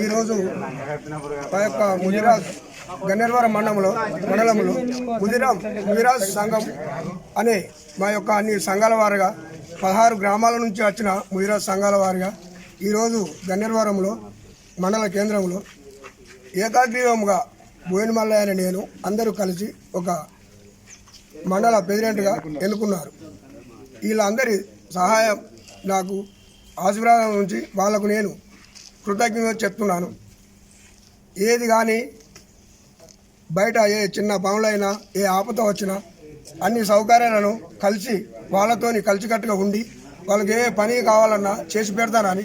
ఈరోజు మా యొక్క ముదిరాజ్ గన్నేరవరం మండలంలో మండలంలో ముదిరాజ్ ముదిరాజ్ సంఘం అనే మా యొక్క అన్ని సంఘాల వారిగా పదహారు గ్రామాల నుంచి వచ్చిన ముదిరాజ్ సంఘాల వారిగా ఈరోజు గన్నేరవరంలో మండల కేంద్రంలో ఏకాగ్రీవంగా బోయినమల్లయ్య అనే నేను అందరూ కలిసి ఒక మండల ప్రెసిడెంట్గా ఎన్నుకున్నారు. వీళ్ళందరి సహాయం నాకు ఆశీర్వాదం నుంచి వాళ్ళకు నేను కృతజ్ఞత చెప్తున్నాను. ఏది కానీ బయట ఏ చిన్న పనులైనా ఏ ఆపద వచ్చినా అన్ని సౌకర్యాలను కలిసి వాళ్ళతోని కలిసికట్టుగా ఉండి వాళ్ళకి ఏ పని కావాలన్నా చేసి పెడతానని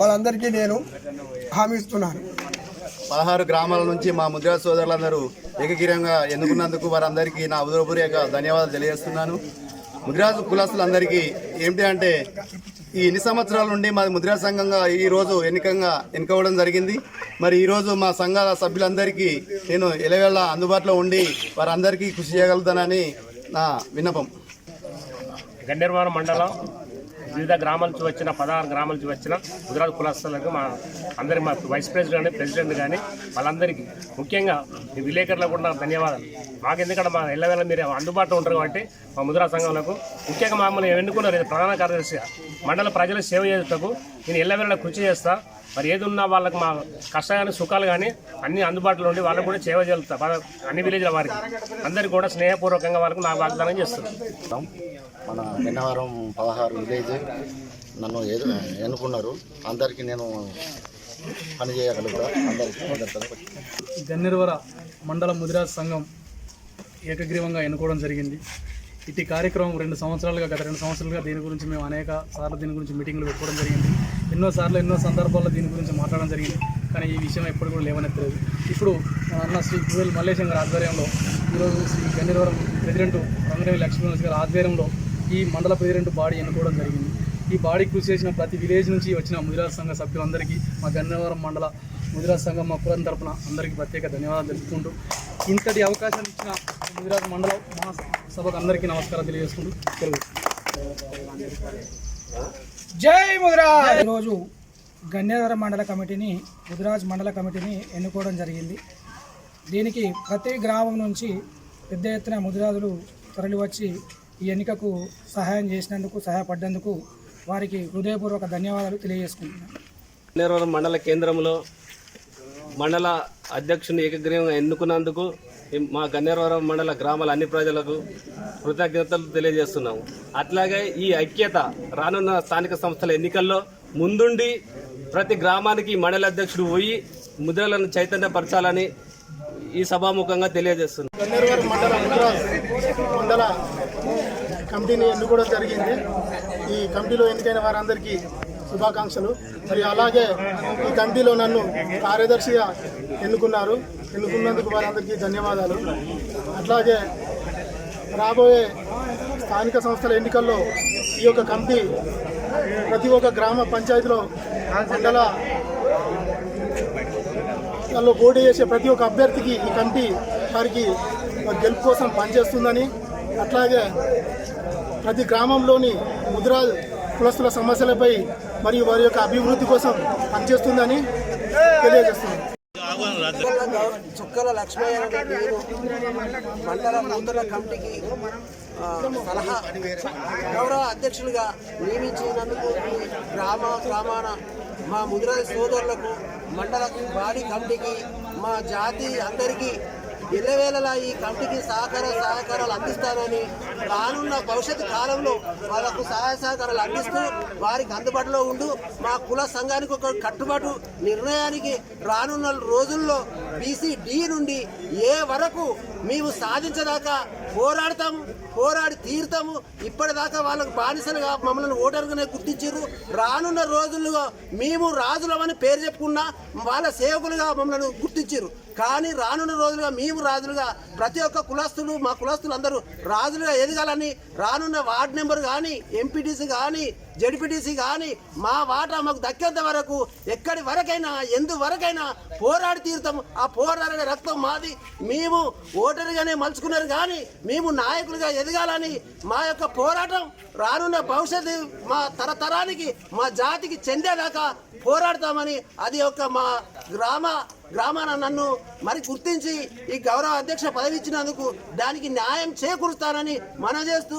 వాళ్ళందరికీ నేను హామీ ఇస్తున్నాను. పదహారు గ్రామాల నుంచి మా ముద్రా సోదరులందరూ ఏకగ్రీయంగా ఎన్నుకున్నందుకు వారందరికీ నా ఉదయపూర్వక ధన్యవాదాలు తెలియజేస్తున్నాను. ముద్రాజు కులస్తులందరికీ ఏమిటి అంటే ఈ ఎన్ని సంవత్సరాల నుండి మాది ముద్రా సంఘంగా ఈరోజు ఎన్నికంగా ఎన్నుకోవడం జరిగింది. మరి ఈరోజు మా సంఘాల సభ్యులందరికీ నేను ఎలవేళ అందుబాటులో ఉండి వారందరికీ కృషి చేయగలుగుతానని నా విన్నపం. గన్నేరువారం మండలం వివిధ గ్రామాల నుంచి వచ్చిన పదహారు గ్రామాల నుంచి వచ్చిన గుజరాత్ కులస్తులకు మా అందరి మా వైస్ ప్రెసిడెంట్ కానీ ప్రెసిడెంట్ కానీ వాళ్ళందరికీ ముఖ్యంగా మీ విలేకరులకు కూడా ధన్యవాదాలు. మాకు ఎందుకంటే మా ఎల్లవేళ మీరు అందుబాటులో ఉంటారు కాబట్టి మా ముద్రా సంఘంలో ముఖ్యంగా మమ్మల్ని ఎన్నుకున్నారు ప్రధాన కార్యదర్శిగా మండల ప్రజల సేవ చేసేటకు నేను ఎల్లవేళ కృషి చేస్తా. మరి ఏది ఉన్నా వాళ్ళకి మా కష్టాలు సుఖాలు కానీ అన్ని అందుబాటులో ఉండి వాళ్ళకు కూడా సేవ చేస్తా. అన్ని విలేజ్ల వారికి. అందరికీ కూడా స్నేహపూర్వకంగా వాళ్ళకు నాకు వాగ్దానం చేస్తున్నాం. మన నిన్నవారం పదహారు విలేజ్ నన్ను ఎదు- ఎన్నుకున్నారు. అందరికీ నేను పని చేయగలుగుతా. అందరికీ అందరికీ గన్నిర్వర మండల ముదిరాజ్ సంఘం ఏకగ్రీవంగా ఎన్నుకోవడం జరిగింది. ఇటు కార్యక్రమం రెండు సంవత్సరాలుగా గత రెండు సంవత్సరాలుగా దీని గురించి మేము అనేక సార్లు దీని గురించి మీటింగ్లు పెట్టుకోవడం జరిగింది. ఎన్నో సార్లు ఎన్నో సందర్భాల్లో దీని గురించి మాట్లాడడం జరిగింది. కానీ ఈ విషయం ఎప్పుడు కూడా లేవనెత్తలేదు. ఇప్పుడు మన అన్న శ్రీ కువేల్ మల్లేశం గారి ఆధ్వర్యంలో ఈరోజు శ్రీ గన్నిరవరం ప్రెసిడెంట్ రంగరేవి లక్ష్మీ గారి ఆధ్వర్యంలో ఈ మండల ప్రెసిడెంట్ బాడీ ఎన్నుకోవడం జరిగింది. ఈ బాడీ కృషి చేసిన ప్రతి విలేజ్ నుంచి వచ్చిన ముదిరాజ్ సంఘ సభ్యులందరికీ మా గన్నవరం మండల ముదిరాజ్ సంఘం మా పురం తరపున అందరికీ ప్రత్యేక ధన్యవాదాలు తెలుపుకుంటూ ఇంతటి అవకాశం ఇచ్చిన ముదిరాజ్ మండల మహాసభకు అందరికీ నమస్కారం తెలియజేసుకుంటూ తెలుగు. జై ముదిరాజ్ ఈరోజు గన్నేవర మండల కమిటీని ముదిరాజ్ మండల కమిటీని ఎన్నుకోవడం జరిగింది. దీనికి ప్రతి గ్రామం నుంచి పెద్ద ఎత్తున ముదిరాజులు తరలివచ్చి ఈ ఎన్నికకు సహాయం చేసినందుకు సహాయపడ్డందుకు వారికి హృదయపూర్వక ధన్యవాదాలు తెలియజేసుకుంటున్నాను. గన్నేరవరం మండల కేంద్రంలో మండల అధ్యక్షుని ఏకగ్రీవంగా ఎన్నుకున్నందుకు మా గన్నేరవరం మండల గ్రామాల అన్ని ప్రజలకు కృతజ్ఞతలు తెలియజేస్తున్నాము. అట్లాగే ఈ ఐక్యత రానున్న స్థానిక సంస్థల ఎన్నికల్లో ముందుండి ప్రతి గ్రామానికి మండల అధ్యక్షుడు పోయి ముద్రలను చైతన్యపరచాలని ఈ సభాముఖంగా తెలియజేస్తున్నాం. మండల ముద్రాజ్ మండల కమిటీని ఎన్నుకోవడం జరిగింది. ఈ కమిటీలో ఎన్నికైన వారందరికీ శుభాకాంక్షలు. మరియు అలాగే ఈ కమిటీలో నన్ను కార్యదర్శిగా ఎన్నుకున్నారు. ఎన్నుకున్నందుకు వారందరికీ ధన్యవాదాలు. అట్లాగే రాబోయే స్థానిక సంస్థల ఎన్నికల్లో ఈ యొక్క కమిటీ ప్రతి ఒక్క గ్రామ పంచాయతీలో మండల దానిలో పోటీ చేసే ప్రతి ఒక్క అభ్యర్థికి ఈ కమిటీ వారికి గెలుపు కోసం పనిచేస్తుందని అట్లాగే ప్రతి గ్రామంలోని ముద్రా కులస్తుల సమస్యలపై మరియు వారి యొక్క అభివృద్ధి కోసం పనిచేస్తుందని తెలియజేస్తుంది చుక్కల లక్ష్మయ్య మండల నూతన కమిటీకి సలహా గౌరవ అధ్యక్షులుగా నియమించినందుకు గ్రామ గ్రామాన మా ముదిరాజు సోదరులకు మండలకు బాడీ కమిటీకి మా జాతి అందరికీ ఎల్లవేళలా ఈ కమిటీకి సహకార సహకారాలు అందిస్తానని రానున్న భవిష్యత్తు కాలంలో వాళ్ళకు సహాయ సహకారాలు అందిస్తూ వారికి అందుబాటులో ఉండు. మా కుల సంఘానికి ఒక కట్టుబాటు నిర్ణయానికి రానున్న రోజుల్లో బీసీ డి నుండి ఏ వరకు మేము సాధించదాకా పోరాడతాము పోరాడి తీరుతాము ఇప్పటిదాకా వాళ్ళకు బానిసలుగా మమ్మల్ని ఓటరుగానే గుర్తించారు రానున్న రోజుల్లో మేము రాజులమని పేరు చెప్పుకున్నా వాళ్ళ సేవకులుగా మమ్మల్ని గుర్తించారు కానీ రానున్న రోజులుగా మేము రాజులుగా ప్రతి ఒక్క కులస్తులు మా కులస్తులు అందరూ రాజులుగా ఎదగాలని రానున్న వార్డు నెంబర్ కానీ ఎంపీటీసీ కానీ జడిపిటిసి కానీ మా వాటా మాకు దక్కేంత వరకు ఎక్కడి వరకైనా ఎందు వరకైనా పోరాడి తీరుతాము ఆ పోరాడే రక్తం మాది. మేము ఓటరుగానే మలుచుకున్నారు కానీ మేము నాయకులుగా ఎదగాలని మా యొక్క పోరాటం రానున్న భవిష్యత్తు మా తరతరానికి మా జాతికి చెందేదాకా పోరాడతామని అది ఒక మా గ్రామ గ్రామాన నన్ను మరి గుర్తించి ఈ గౌరవ అధ్యక్ష పదవి ఇచ్చినందుకు దానికి న్యాయం చేకూరుస్తానని మనం చేస్తూ